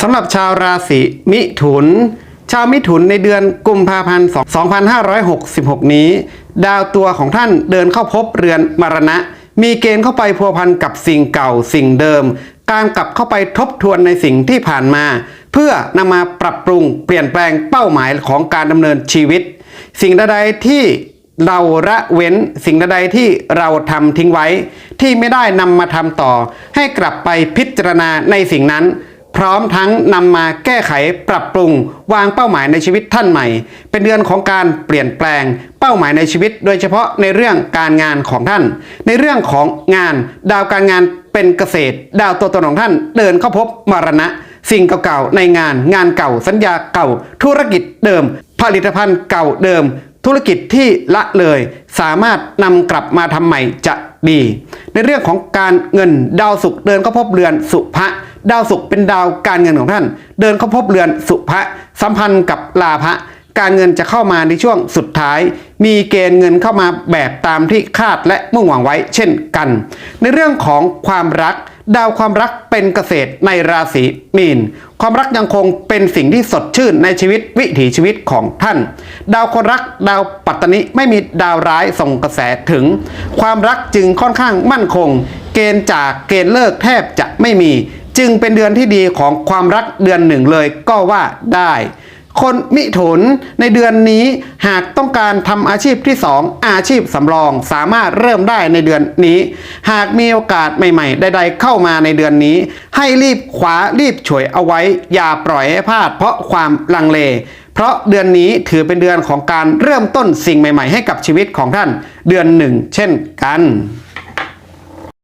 สำหรับชาวราศีมิถุน ชาวมิถุนในเดือนกุมภาพันธ์ 2566 นี้ ดาวตัวของท่านเดินเข้าพบเรือนมรณะ มีเกณฑ์เข้าไปพัวพันกับสิ่งเก่าสิ่งเดิม การกลับเข้าไปทบทวนในสิ่งที่ผ่านมา เพื่อนำมาปรับปรุงเปลี่ยนแปลงเป้าหมายของการดำเนินชีวิต สิ่งใดๆที่เราละเว้นสิ่งใดๆที่เราทำทิ้งไว้ ที่ไม่ได้นำมาทำต่อ ให้กลับไปพิจารณาในสิ่งนั้น พร้อมทั้งนำมาแก้ไขปรับปรุง วางเป้าหมายในชีวิตท่านใหม่ เป็นเดือนของการเปลี่ยนแปลง เป้าหมายในชีวิต โดยเฉพาะในเรื่องการงานของท่าน ในเรื่องของงาน ดาวการงานเป็นเกษตร ดาวตัวตนของท่าน เดินเข้าพบมรณะ สิ่งเก่าๆในงาน งานเก่า สัญญาเก่า ธุรกิจเดิม ผลิตภัณฑ์เก่าเดิม ธุรกิจที่ละเลย สามารถนำกลับมาทำใหม่จะดี ในเรื่องของการเงินดาวศุกร์เดินเข้าพบเรือนสุภะ ดาวศุกร์เป็นดาวการเงินของท่าน เดินเข้าพบเรือนสุภะสัมพันธ์กับลาภะการเงินจะเข้ามาในช่วงสุดท้าย มีเกณฑ์เงินเข้ามาแบบตามที่คาดและมุ่งหวังไว้เช่นกัน ในเรื่องของความรัก ดาวความรักเป็นเกษตรในราศีมีน ความรักยังคงเป็นสิ่งที่สดชื่นในชีวิตวิถีชีวิตของท่าน ดาวคนรักดาวปัตตนิไม่มีดาวร้ายส่งกระแสถึง ความรักจึงค่อนข้างมั่นคง เกณฑ์จากเกณฑ์เลิกแทบจะไม่มี จึงเป็นเดือนที่ดีของความรักเดือนหนึ่งเลยก็ว่าได้ คนมิถุนในเดือนนี้หากต้องการทำอาชีพที่ 2 อาชีพสำรองสามารถเริ่มได้ในเดือนนี้ หากมีโอกาสใหม่ๆ ใด ๆ เข้ามาในเดือนนี้ ให้รีบขวารีบฉวยเอาไว้ อย่าปล่อยให้พลาดเพราะความลังเลเพราะเดือนนี้ถือเป็นเดือนของการเริ่มต้นสิ่งใหม่ ๆ ให้กับชีวิตของท่าน เดือนหนึ่งเช่นกัน